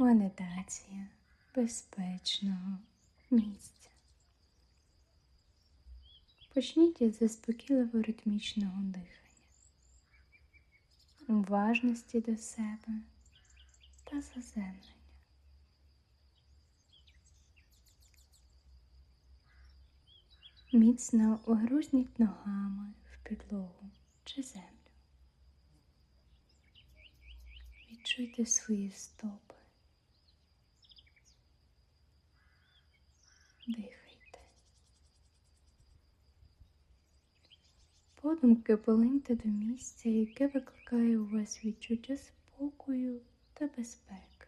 Медитація безпечного місця. Почніть із заспокійливо ритмічного дихання, уважності до себе та заземлення. Міцно огрузніть ногами в підлогу чи землю. Відчуйте свої стопи. Подумки полиньте до місця, яке викликає у вас відчуття спокою та безпеки.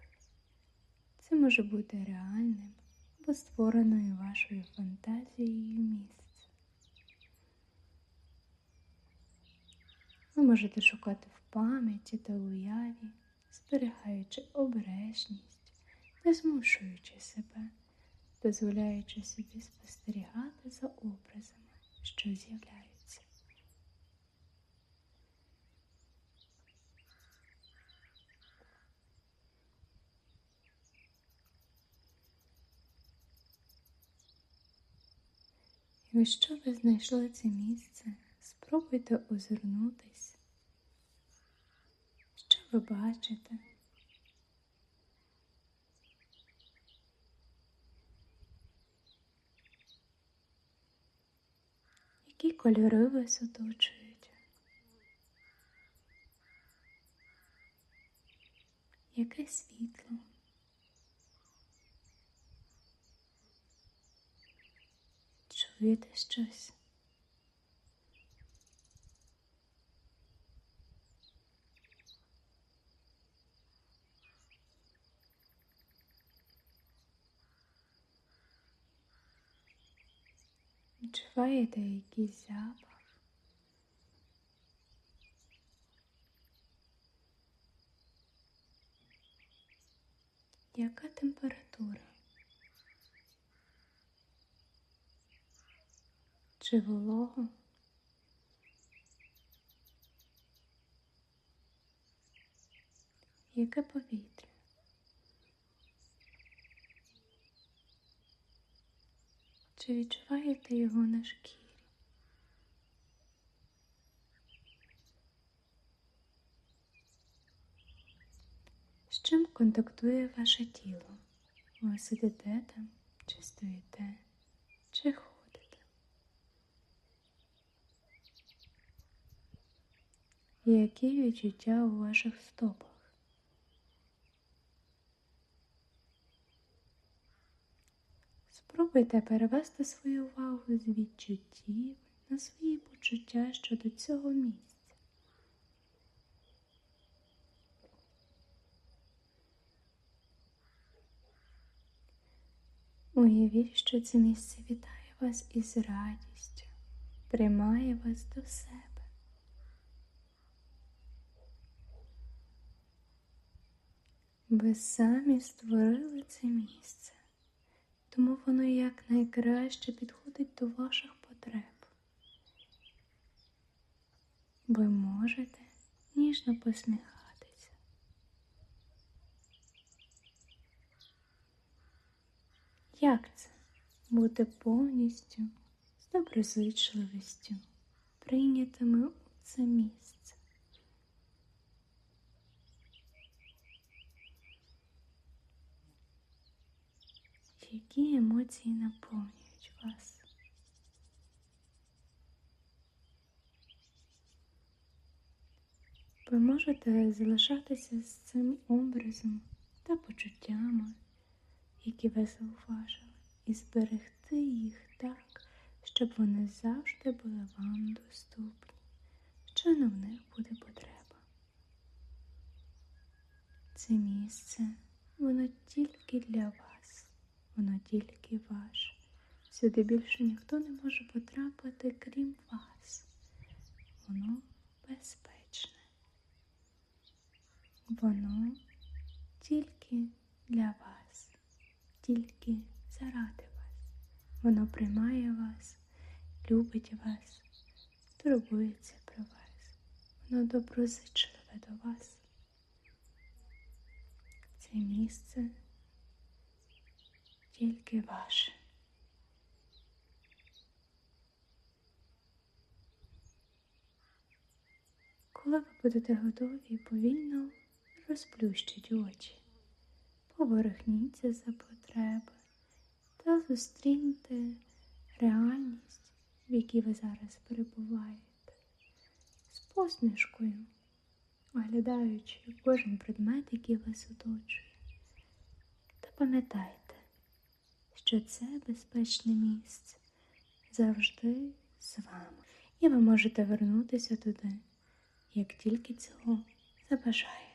Це може бути реальним або створеною вашою фантазією місце. Ви можете шукати в пам'яті та уяві, зберігаючи обережність, не змушуючи себе, дозволяючи собі спостерігати за образами, що з'являються. Якщо ви знайшли це місце, спробуйте озирнутись. Що ви бачите? Які кольори вас оточують? Яке світло? Чуєте щось? Відчуваєте якийсь запах? Яка температура? Чи волого? Яке повітря? Чи відчуваєте його на шкірі? З чим контактує ваше тіло? Ви сидите там, чи стоїте, чи ходите? Які відчуття у ваших стопах? Спробуйте перевести свою увагу з відчуттів на свої почуття щодо цього місця. Уявіть, що це місце вітає вас із радістю, приймає вас до себе. Ви самі створили це місце, тому воно якнайкраще підходить до ваших потреб. Ви можете ніжно посміхатися. Як це бути повністю з доброзичливістю, прийнятими у це місце? Які емоції наповнюють вас? Ви можете залишатися з цим образом та почуттями, які ви зауважили, і зберегти їх так, щоб вони завжди були вам доступні, щойно в них буде потреба. Це місце, воно тільки для вас, воно тільки ваше. Сюди більше ніхто не може потрапити, крім вас. Воно безпечне. Воно тільки для вас, тільки заради вас. Воно приймає вас, любить вас, турбується про вас. Воно доброзичливе до вас. Це Це місце тільки ваше. Коли ви будете готові, повільно розплющіть очі, поверхніться за потреби та зустріньте реальність, в якій ви зараз перебуваєте, з посмішкою, оглядаючи кожен предмет, який вас оточує. Та пам'ятайте, що це безпечне місце завжди з вами, і ви можете вернутися туди, як тільки цього забажаєте.